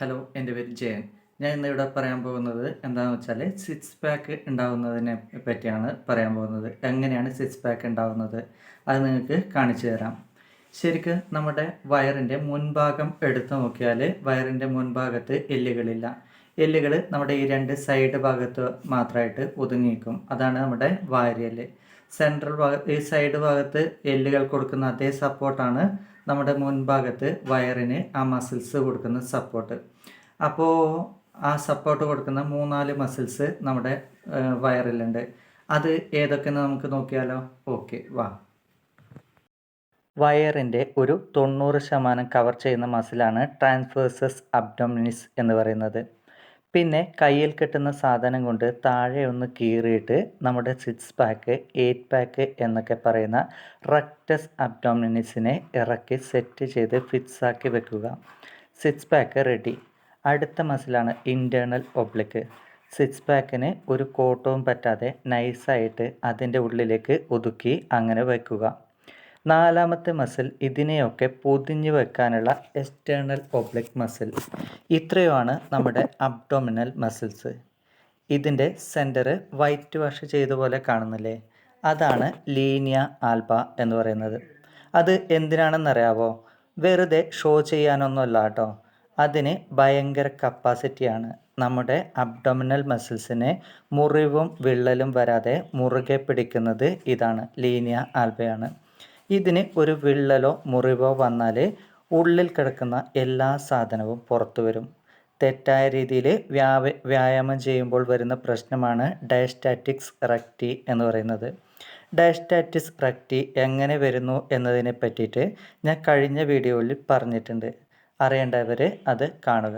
Hello എന്റെ പേര് ജയൻ. ഞാൻ ഇന്ന് ഇവിടെ പറയാൻ പോകുന്നത് എന്താണെന്ന് വെച്ചാൽ സിക്സ് പാക്ക് ഉണ്ടാകുന്നതിനെ പറ്റിയാണ് പറയാൻ പോകുന്നത്. എങ്ങനെയാണ് സിക്സ് പാക്ക് ഉണ്ടാവുന്നത്? അത് നിങ്ങൾക്ക് കാണിച്ചു തരാം. ശരിക്കും നമ്മുടെ വയറിന്റെ മുൻഭാഗം എടുത്തു നോക്കിയാൽ വയറിന്റെ മുൻഭാഗത്ത് എല്ലുകളില്ല. എല്ലുകൾ നമ്മുടെ ഈ രണ്ട് സൈഡ് ഭാഗത്ത് മാത്രമായിട്ട് ഒതുങ്ങിക്കും അതാണ് നമ്മുടെ വാരിയൽ സെൻട്രൽ ഭാഗ ഈ സൈഡ് ഭാഗത്ത് എല്ലുകൾ കൊടുക്കുന്ന അതേ സപ്പോർട്ടാണ് നമ്മുടെ മുൻഭാഗത്ത് വയറിന് ആ മസിൽസ് കൊടുക്കുന്ന സപ്പോർട്ട് അപ്പോൾ ആ സപ്പോർട്ട് കൊടുക്കുന്ന മൂന്നാൽ മസിൽസ് നമ്മുടെ വയറിലുണ്ട്. അത് ഏതൊക്കെയെന്ന് നമുക്ക് നോക്കിയാലോ? ഓക്കെ വാ. വയറിന്റെ ഒരു തൊണ്ണൂറ് ശതമാനം കവർ ചെയ്യുന്ന മസിലാണ് ട്രാൻസ്ഫേഴ്സസ് അബ്ഡോമിനിസ് എന്ന് പറയുന്നത്. പിന്നെ കയ്യിൽ കിട്ടുന്ന സാധനം കൊണ്ട് താഴെ ഒന്ന് കീറിയിട്ട് നമ്മുടെ സിക്സ് പാക്ക് എയ്റ്റ് പാക്ക് എന്നൊക്കെ പറയുന്ന റക്റ്റസ് അബ്ഡോമിനിസിനെ ഇറക്കി സെറ്റ് ചെയ്ത് ഫിക്സ് ആക്കി വെക്കുക. സിക്സ് പാക്ക് റെഡി അടുത്ത മസിലാണ് ഇന്റേർണൽ ഒബ്ലിക്ക് സിക്സ് പാക്കിന് ഒരു കോട്ടവും പറ്റാതെ നൈസായിട്ട് അതിന്റെ ഉള്ളിലേക്ക് ഒതുക്കി അങ്ങനെ വയ്ക്കുക നാലാമത്തെ മസിൽ ഇതിനെയൊക്കെ പൊതിഞ്ഞു വെക്കാനുള്ള എക്സ്റ്റേണൽ ഒബ്ലിക് മസിൽ ഇത്രയുമാണ് നമ്മുടെ അബ്ഡോമിനൽ മസിൽസ് ഇതിന്റെ സെന്റർ വൈറ്റ് വാഷ് ചെയ്ത പോലെ കാണുന്നില്ലേ? അതാണ് ലീനിയ ആൽബ എന്ന് പറയുന്നത്. അത് എന്തിനാണെന്നറിയാവോ? വെറുതെ ഷോ ചെയ്യാനൊന്നുമല്ല കേട്ടോ അതിന് ഭയങ്കര കപ്പാസിറ്റിയാണ് നമ്മുടെ അബ്ഡോമിനൽ മസിൽസിനെ മുറിവും വിള്ളലും വരാതെ മുറുകെ പിടിക്കുന്നത് ഇതാണ് ലീനിയ ആൽബയാണ് ഇതിന് ഒരു വിള്ളലോ മുറിവോ വന്നാൽ ഉള്ളിൽ കിടക്കുന്ന എല്ലാ സാധനവും പുറത്തു വരും. തെറ്റായ രീതിയിൽ വ്യായ വ്യായാമം ചെയ്യുമ്പോൾ വരുന്ന പ്രശ്നമാണ് ഡയസ്റ്റാറ്റിക്സ് റെക്റ്റി എന്ന് പറയുന്നത്. ഡയസ്റ്റാറ്റിക്സ് റെക്റ്റി എങ്ങനെ വരുന്നു എന്നതിനെ പറ്റിയിട്ട് ഞാൻ കഴിഞ്ഞ വീഡിയോയിൽ പറഞ്ഞിട്ടുണ്ട്. അറിയേണ്ടവർ അത് കാണുക.